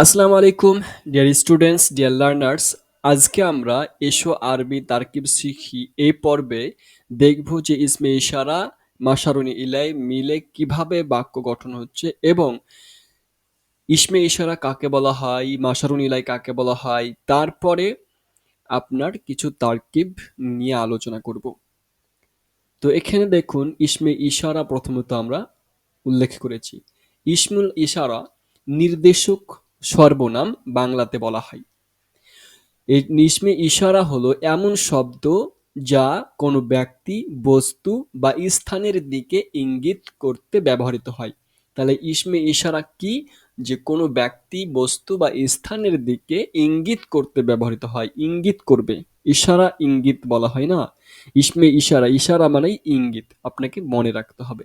আসসালামু আলাইকুম dear students dear learners আজকে আমরা এসো আরবি তারকিব শিখি। এই পর্বে দেখব যে ইসমে ইশারা মাসারুনি ইলাই মিলে কীভাবে বাক্য গঠন হচ্ছে এবং ইসমে ইশারা কাকে বলা হয় মাসারুন ইলাই কাকে বলা হয়, তারপরে আপনার কিছু তারকিব নিয়ে আলোচনা করব। তো এখানে দেখুন, ইসমে ইশারা প্রথমত আমরা উল্লেখ করেছি। ইসমুল ইশারা নির্দেশক সর্বনাম বাংলাতে বলা হয়। এই ইসমে ইশারা হলো এমন শব্দ যা কোনো ব্যক্তি, বস্তু বা স্থানের দিকে ইঙ্গিত করতে ব্যবহৃত হয়। তাহলে ইসমে ইশারা কি? যে কোনো ব্যক্তি, বস্তু বা স্থানের দিকে ইঙ্গিত করতে ব্যবহৃত হয়, ইঙ্গিত করবে। ইশারা ইঙ্গিত বলা হয় না। ইসমে ইশারা ইশারা মানেই ইঙ্গিত, আপনাকে মনে রাখতে হবে।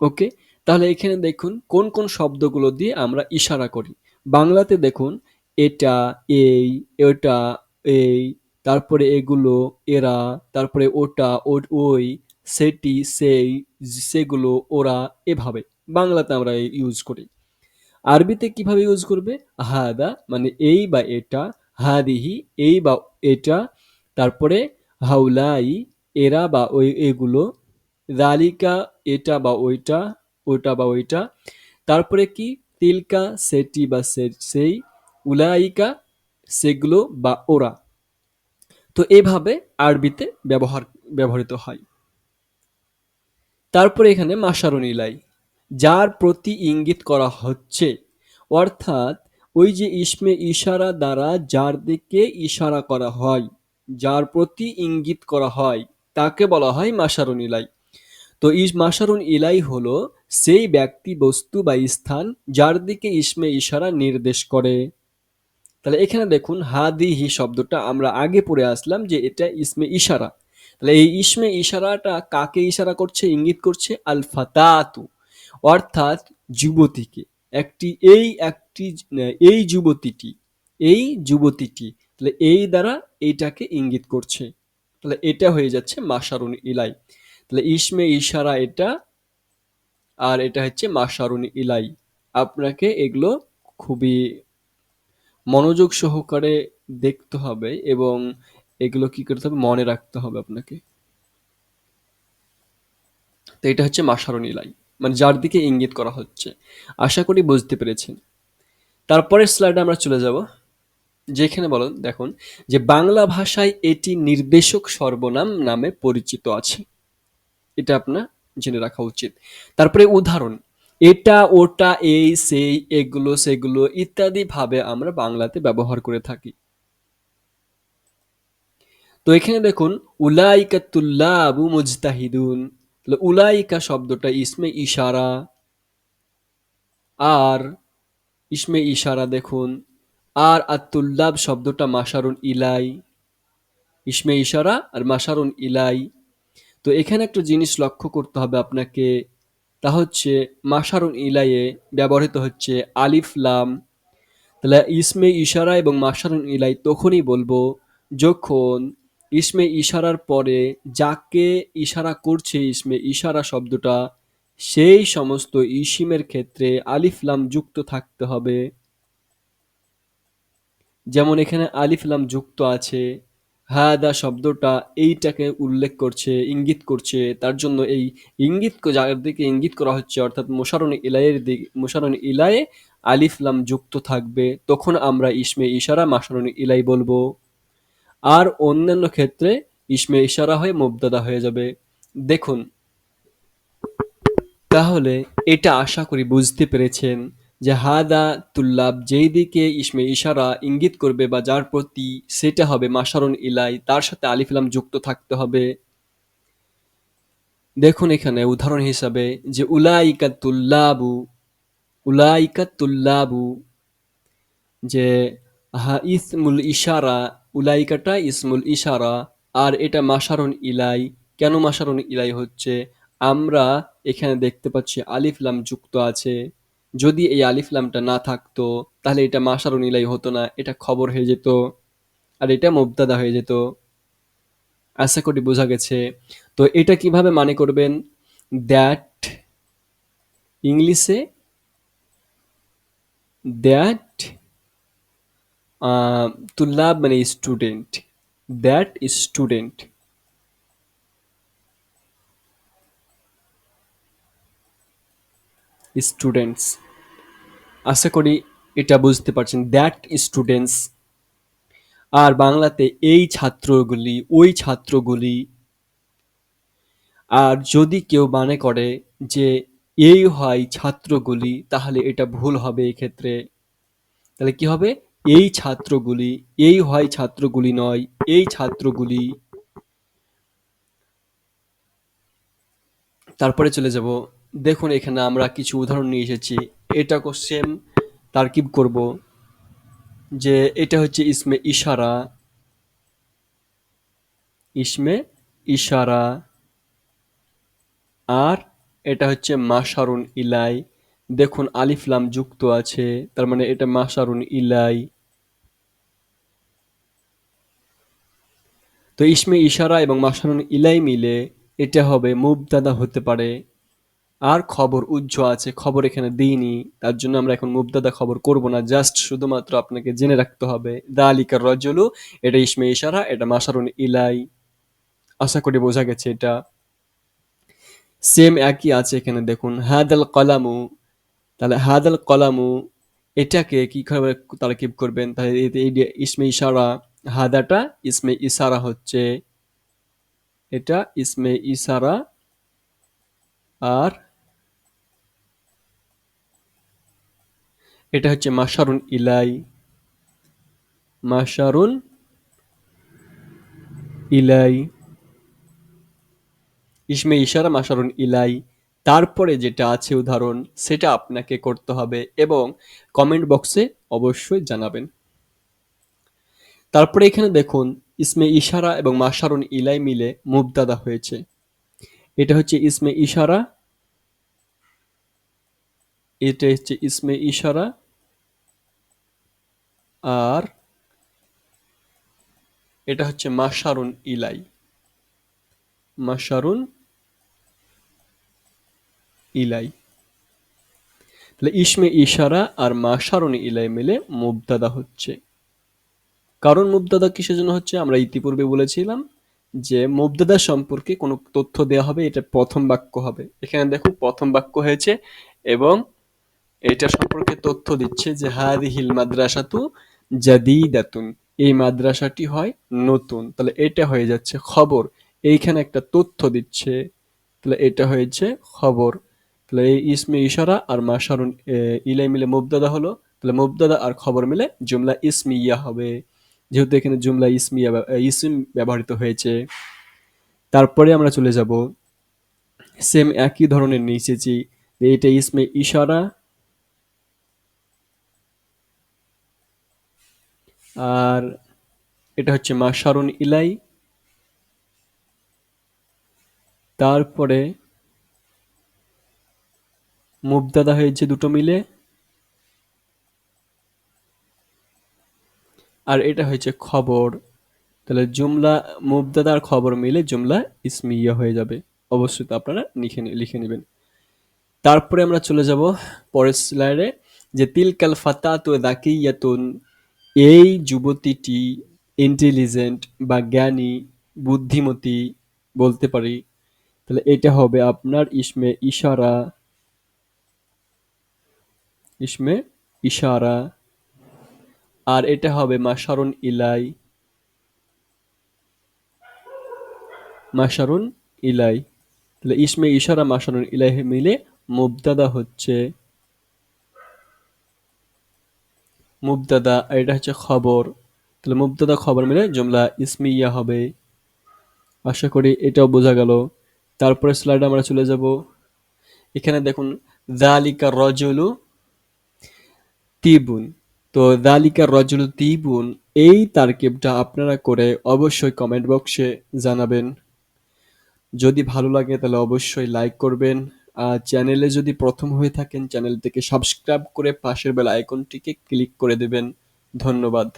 ওকে? তাহলে এখানে দেখুন কোন কোন শব্দগুলো দিয়ে আমরা ইশারা করি। বাংলাতে দেখুন, এটা, এই, ওটা, এই, তারপরে এগুলো, এরা, তারপরে ওটা ও ওই, সেটি, সেই, সেগুলো, ওরা, এভাবে। বাংলাতে আমরা ইউজ করি। আরবিতে কীভাবে ইউজ করবে? হাদা মানে এই বা এটা, হাদিহি, এই বা এটা, তারপরে হাউলাই, এরা বা ওই, এগুলো রালিকা এটা বা ওইটা, ওটা বা ওইটা, তারপরে কি? তিলকা সেটি বা সেই, উলাইকা, সেগুলো বা ওরা। তো এভাবে আরবিতে ব্যবহার, ব্যবহৃত হয়। তারপরে এখানে মাসারুন ইলাই। যার প্রতি ইঙ্গিত করা হচ্ছে, অর্থাৎ ওই যে ইসমে ইশারা দ্বারা যার দিকে ইশারা করা হয়, যার প্রতি ইঙ্গিত করা হয়, তাকে বলা হয় মাসারুন ইলাই। তো ইস মাসারুন ইলাই হলো সেই ব্যক্তি, বস্তু বা স্থান যার দিকে ইসমে ইশারা নির্দেশ করে। তাহলে এখানে দেখুন হাদিহি শব্দটা, আমরা আগে পড়ে আসলাম যে এটা ইসমে ইশারা। তাহলে এই ইসমে ইশারাটা কাকে ইশারা করছে? ইঙ্গিত করছে আল ফাতাতু অর্থাৎ যুবতীকে। একটি, এই একটি, এই যুবতীটি এই যুবতীটি, তাহলে এই দ্বারা এইটাকে ইঙ্গিত করছে। তাহলে এটা হয়ে যাচ্ছে মাসারুন ইলাই। তাহলে ইসমে ইশারা এটা, আর এটা হচ্ছে মাসারুন ইলাই। আপনাকে এগুলো খুবই মনোযোগ সহকারে দেখতে হবে এবং এগুলো কি করতে হবে? মনে রাখতে হবে আপনাকে। তো এটা হচ্ছে মাসারুন ইলাই। মানে যার দিকে ইঙ্গিত করা হচ্ছে। আশা করি বুঝতে পেরেছেন। তারপরের স্লাইডে আমরা চলে যাব। যেখানে বলেন, দেখুন, যে বাংলা ভাষায় এটি নির্দেশক সর্বনাম নামে পরিচিত আছে। এটা আপনার জেনে রাখা উচিত। তারপরে উদাহরণ, এটা, ওটা, এই, সেই, এগুলো, সেগুলো ইত্যাদি ভাবে আমরা বাংলাতে ব্যবহার করে থাকি। তো এখানে দেখুন, উলাইকা তুল্লাবু মুজতাহিদুন। উলাইকা শব্দটা ইসমে ইশারা, আর ইসমে ইশারা দেখুন, আর আতুল্লাব শব্দটা মাসারুন ইলাই। ইসমে ইশারা আর মাসারুন ইলাই। তো এখানে একটা জিনিস লক্ষ্য করতে হবে আপনাকে, তা হচ্ছে মাসারুন ইলাইয়ে ব্যবহৃত হচ্ছে আলিফ লাম। তাহলে ইসমে ইশারা এবং মাসারুন ইলাই তখনই বলব যখন ইসমে ইশারার পরে যাকে ইশারা করছে ইসমে ইশারা শব্দটা, সেই সমস্ত ইসিমের ক্ষেত্রে আলিফ লাম যুক্ত থাকতে হবে। যেমন এখানে আলিফ লাম যুক্ত আছে হাদা শব্দটা এইটাকে উল্লেখ করছে, ইঙ্গিত করছে। তার জন্য এই ইঙ্গিত যার দিকে ইঙ্গিত করা হচ্ছে, অর্থাৎ মোশারণ ইলাইয়ের দিকে মোশারণ ইলায়ে আলিফ লাম যুক্ত থাকবে, তখন আমরা ইসমে ইশারা মাসারণ ইলাই বলব। আর অন্যান্য ক্ষেত্রে ইসমে ইশারা হয়ে মুবদাদা হয়ে যাবে। দেখুন। তাহলে এটা আশা করি বুঝতে পেরেছেন। যে হাদা তুল্লাব যেই দিকে ইসমে ইশারা ইঙ্গিত করবে বা যার প্রতি, সেটা হবে মাসারুন ইলাই, তার সাথে আলিফিলাম যুক্ত থাকতে হবে। দেখুন এখানে উদাহরণ হিসাবে যে উলাইকা তুল্লাবু উলাইকা তুল্লাবু, যে হা ইসমুল ইশারা, উলাইকাটা ইসমুল ইশারা, আর এটা মাসারুন ইলাই। কেন মাসারুন ইলাই হচ্ছে? আমরা এখানে দেখতে পাচ্ছি আলিফলাম যুক্ত আছে। যদি এই আলিফলামটা না থাকতো, তাহলে এটা মাসারুন ইলাই হতো না, এটা খবর হয়ে যেত, আর এটা মুবতাদা হয়ে যেত। আশা করি বোঝা গেছে। তো এটা কীভাবে মানে করবেন? দ্যাট ইংলিশে দ্যাট তুল্লাব মানে স্টুডেন্ট দ্যাট স্টুডেন্ট স্টুডেন্টস আশা করি এটা বুঝতে পারছেন দ্যাট স্টুডেন্টস আর বাংলাতে এই ছাত্রগুলি, ওই ছাত্রগুলি আর যদি কেউ মানে করে যে এই হয় ছাত্রগুলি, তাহলে এটা ভুল হবে এক্ষেত্রে। তাহলে কি হবে? এই ছাত্রগুলি, এই হয় ছাত্রগুলি নয়, এই ছাত্রগুলি তারপরে চলে যাব দেখুন, এখানে আমরা কিছু উদাহরণ নিয়ে এসেছি। এটাকে সেম তারকিব করব যে এটা হচ্ছে ইসমে ইশারা। ইসমে ইশারা। আর এটা হচ্ছে মাসারুন ইলাই। দেখুন আলিফলাম যুক্ত আছে, তার মানে এটা মাসারুন ইলাই। তো ইসমে ইশারা এবং মাসারুন ইলাই মিলে এটা হবে মুবদাদা হতে পারে। আর খবর উজ্জ্ব আছে, খবর এখানে দিইনি, তার জন্য আমরা এখন মুবদাদা খবর করব না জাস্ট শুধুমাত্র আপনাকে জেনে রাখতে হবে দা আলিকার রজলু এটা ইসমে ইশারা, এটা মাসারুন ইলাই, আশা করি বোঝা গেছে এটা। সেম একই আছে এখানে, দেখুন, হাদাল কলামু, তাহলে হাদাল কলামু, এটাকে কি করে তারা কি করবেন তাহলে ইসমে ইশারা, হাদাটা ইসমে ইশারা হচ্ছে, এটা ইসমে ইশারা, আর এটা হচ্ছে মাশারুন ইলাই। মাশারুন ইলাই। ইসমে ইশারা, মাশারুন ইলাই। তারপরে যেটা আছে উদাহরণ, সেটা আপনাকে করতে হবে এবং কমেন্ট বক্সে অবশ্যই জানাবেন। তারপরে এখানে দেখুন, ইসমে ইশারা এবং মাশারুন ইলাই মিলে মুবদাদা হয়েছে। এটা হচ্ছে ইসমে ইশারা, এটা হচ্ছে ইসমে ইশারা আর এটা হচ্ছে মাশারুন ইলাই। মাশারুন ইলাই। তাহলে ইসমে ইশারা আর মাশারুন ইলাই মিলে মুবদাদা হচ্ছে। কারণ মুবদাদা কিসের জন্য হচ্ছে? আমরা ইতিপূর্বে বলেছিলাম যে মুবদাদা সম্পর্কে কোনো তথ্য দেওয়া হবে, এটা প্রথম বাক্য হবে। এখানে দেখো, প্রথম বাক্য হয়েছে এবং এটা সম্পর্কে তথ্য দিচ্ছে যে হাদিহিল মাদ্রাসাতু জাদিদাতুন। এই মাদ্রাসাটি হয় নতুন। তাহলে এটা হয়ে যাচ্ছে খবর। এইখানে একটা তথ্য দিচ্ছে। তাহলে এটা হয়েছে খবর। তাহলে এই ইসমে ইশারা আর মাশারুন ইলাই মিলে মুবদাদা হলো। তাহলে মুবদাদা আর খবর মিলে জুমলা ইসমিয়া হবে। যেহেতু এখানে জুমলা ইসমিয়া ইসিম ব্যবহৃত হয়েছে। তারপরে আমরা চলে যাব। সেম একই ধরনের এসেছি এটা ইসমে ইশারা আর এটা হচ্ছে মাশারুন ইলাই। তারপরে মুবদাদা হয়েছে দুটো মিলে। আর এটা হয়েছে খবর। তাহলে জুমলা মুবদাদার খবর মিলে জুমলা ইসমিয়া হয়ে যাবে। অবশ্যই তো আপনারা লিখে লিখে নেবেন। তারপরে আমরা চলে যাব পরের স্লাইডে যে তিলকাল ফাতাতু দাকিয়াতুন এই যুবতীটি ইন্টেলিজেন্ট বা জ্ঞানী, বুদ্ধিমতী বলতে পারি। তাহলে এটা হবে আপনার ইসমে ইশারা। ইসমে ইশারা। আর এটা হবে মাশারুন ইলাই। মাশারুন ইলাই। তাহলে ইসমে ইশারা মাশারুন ইলাই মিলে মুবদাদা হচ্ছে। মুবদাদা আর এটা হচ্ছে খবর। তাহলে মুবদাদা খবর মিলে জুমলা ইসমিয়া হবে। আশা করি এটাও বোঝা গেল। তারপরে স্লাইডে আমরা চলে যাব। এখানে দেখুন, দালিকা রজলু তিবুন। তো দালিকা রজলু তিবুন, এই তারকিবটা আপনারা করে অবশ্যই কমেন্ট বক্সে জানাবেন। যদি ভালো লাগে তাহলে অবশ্যই লাইক করবেন। চ্যানেলে যদি প্রথম হয়ে থাকেন চ্যানেলটিকে সাবস্ক্রাইব করে পাশের বেল আইকনটিকে ক্লিক করে দেবেন। ধন্যবাদ।